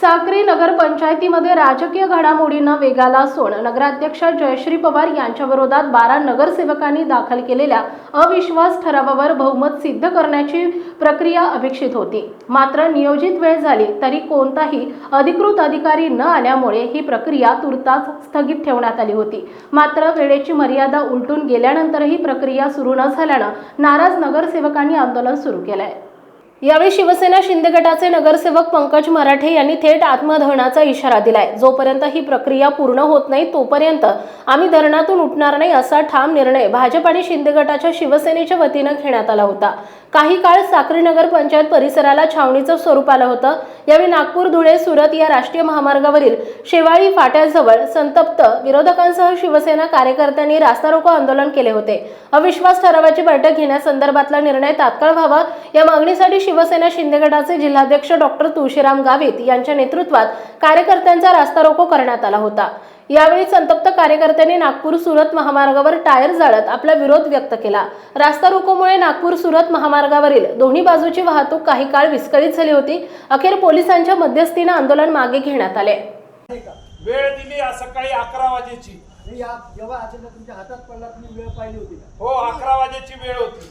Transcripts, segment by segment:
साक्री नगरपंचायतीमध्ये राजकीय घडामोडींना वेगाला असून नगराध्यक्ष जयश्री पवार यांच्या विरोधात बारा नगरसेवकांनी दाखल केलेल्या अविश्वास ठरावावर बहुमत सिद्ध करण्याची प्रक्रिया अपेक्षित होती. मात्र नियोजित वेळ झाली तरी कोणताही अधिकृत अधिकारी न आल्यामुळे ही प्रक्रिया तुर्तास स्थगित ठेवण्यात आली होती. मात्र वेळेची मर्यादा उलटून गेल्यानंतरही प्रक्रिया सुरू न झाल्यानं नाराज नगरसेवकांनी आंदोलन सुरू केलंय. यावेळी शिवसेना शिंदे गटाचे नगरसेवक पंकज मराठे यांनी थेट आत्मदहनाचा इशारा दिलाय. जोपर्यंत ही प्रक्रिया पूर्ण होत नाही तोपर्यंत आम्ही धरणातून उठणार नाही असा ठाम निर्णय भाजप आणि शिंदे गटाच्या शिवसेनेच्या वतीनं घेण्यात आला होता. काही काळ साक्री नगर पंचायत परिसराला छावणीचं स्वरूप आलं होतं. यावेळी नागपूर धुळे सुरत या राष्ट्रीय महामार्गावरील शेवाळी फाट्याजवळ संतप्त विरोधकांसह शिवसेना कार्यकर्त्यांनी रास्ता रोको आंदोलन केले होते. अविश्वास ठरावाची बैठक घेण्यासंदर्भातला निर्णय तात्काळ व्हावा या मागणीसाठी शिवसेना शिंदे गटाचे जिल्हाध्यक्ष डॉक्टर तुळशीराम गावित यांच्या नेतृत्वात कार्यकर्त्यांचा रास्ता रोको करण्यात आला होता. यावेळी संतप्त कार्यकर्त्यांनी नागपूर सुरत महामार्गावर टायर जाळत आपला विरोध व्यक्त केला. रास्ता रोकोमुळे नागपूर सुरत महामार्गावरील दोन्ही बाजूची वाहतूक काही काळ विस्कळीत झाली होती. अखेर पोलिसांच्या मध्यस्थीनं आंदोलन मागे घेण्यात आले. वेळ दिली आज सकाळी अकरा वाजेची. जेव्हा अजेंडा तुमच्या हातात पडला तुम्ही वेळ पाहिली होती का? हो अकरा वाजेची वेळ होती.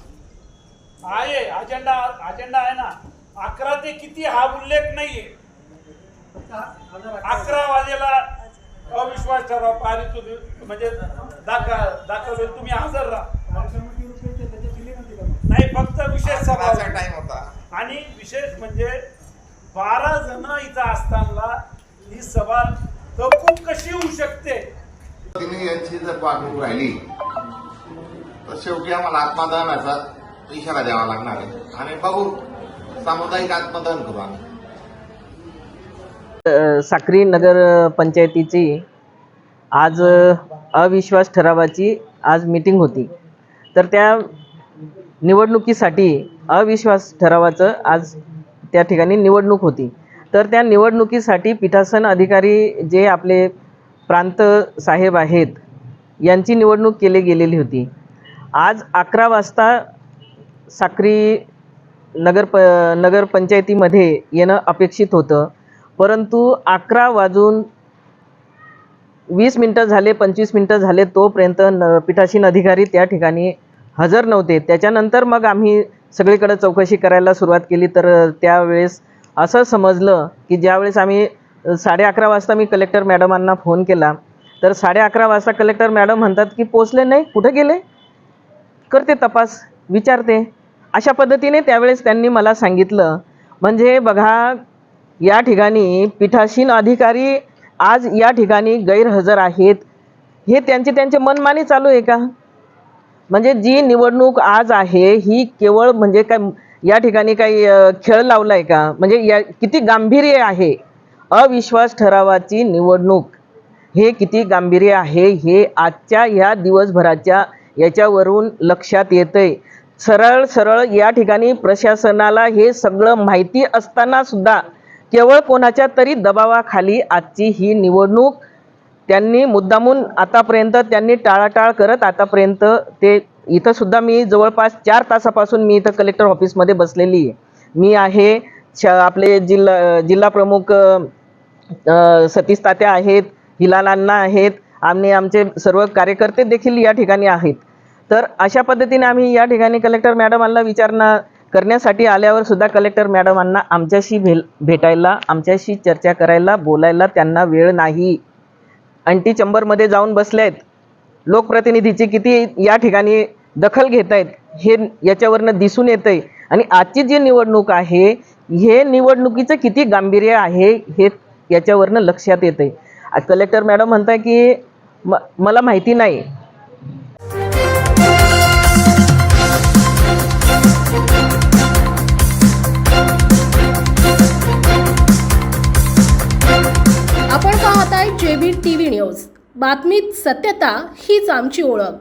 आहे अजेंडा अजेंडा आहे ना. अकरा ते किती हा उल्लेख नाहीये. अकरा वाजेला अविश्वास ठराव पारित म्हणजे दाखल दाखल होईल तुम्ही हजर राहा? नाही फक्त विशेष सभा. टाइम होता आणि विशेष म्हणजे बारा जण इथं असताना ही सभा तहकूब कशी होऊ शकते तिने यांची जर वागणूक राहिली तर शेवटी आम्हाला आत्मदहनाचा इशारा द्यावा लागणार आहे आणि बघू सामुदायिक आत्मदहन करू आम्ही साक्री नगर पंचायतीची आज अविश्वास ठरावाची आज मीटिंग होती. तर त्या निवडणुकीसाठी अविश्वास ठरावाचं आज त्या ठिकाणी निवडणूक होती. तर त्या निवडणुकीसाठी पीठासन अधिकारी जे आपले प्रांत साहेब आहेत यांची निवडणूक केली गेलेली होती. आज अकरा वाजता साक्री नगर प नगरपंचायतीमध्ये येणं अपेक्षित होतं. परंतु अकरा वाजून वीस मिनटं झाले पंचवीस मिनटं झाले तोपर्यंत न पीठासीन अधिकारी त्या ठिकाणी हजर नव्हते. त्याच्यानंतर मग आम्ही सगळीकडे चौकशी करायला सुरुवात केली. तर त्यावेळेस असं समजलं की ज्यावेळेस आम्ही साडे अकरा वाजता मी कलेक्टर मॅडमांना फोन केला तर साडे अकरा वाजता कलेक्टर मॅडम म्हणतात की पोचले नाही? कुठे गेले? करते तपास विचारते. अशा पद्धतीने त्यावेळेस त्यांनी मला सांगितलं. म्हणजे बघा या ठिकाणी पीठासीन अधिकारी आज या ठिकाणी गैरहजर आहेत. हे त्यांचे त्यांचे मनमानी चालू आहे का? म्हणजे जी निवडणूक आज आहे ही केवळ म्हणजे काय या ठिकाणी काही खेळ लावला आहे का? म्हणजे या किती गांभीर्य आहे अविश्वास ठरावाची निवडणूक? हे किती गांभीर्य आहे? हे आजच्या ह्या दिवसभराच्या याच्यावरून लक्षात येतंय. सरळ सरळ या ठिकाणी प्रशासनाला हे सगळं माहिती असताना सुद्धा केवळ कोणाच्या तरी दबावाखाली आजची ही निवडणूक त्यांनी मुद्दामून आतापर्यंत त्यांनी टाळाटाळ करत आतापर्यंत ते इथं सुद्धा मी जवळपास चार तासापासून मी इथं कलेक्टर ऑफिसमध्ये बसलेली आहे. मी आहे श आपले जिल्हा जिल्हा प्रमुख सतीश तात्या आहेत हिलाल अण्णा आहेत आणि आमचे सर्व कार्यकर्ते देखील या ठिकाणी आहेत. तर अशा पद्धतीने आम्ही या ठिकाणी कलेक्टर मॅडमांना विचारणा करण्यासाठी आल्यावर सुद्धा कलेक्टर मॅडमांना आमच्याशी भेल भेटायला आमच्याशी चर्चा करायला बोलायला त्यांना वेळ नाही. अंटी चंबरमध्ये जाऊन बसले आहेत लोकप्रतिनिधीची किती या ठिकाणी दखल घेत आहेत हे याच्यावरनं दिसून येतं आहे आणि आजची जी निवडणूक आहे हे निवडणुकीचं किती गांभीर्य आहे हे याच्यावरनं लक्षात येतं आहे कलेक्टर मॅडम म्हणताय की म मला माहिती नाही. T V news. बातमीत सत्यता हीच आमची ओळख.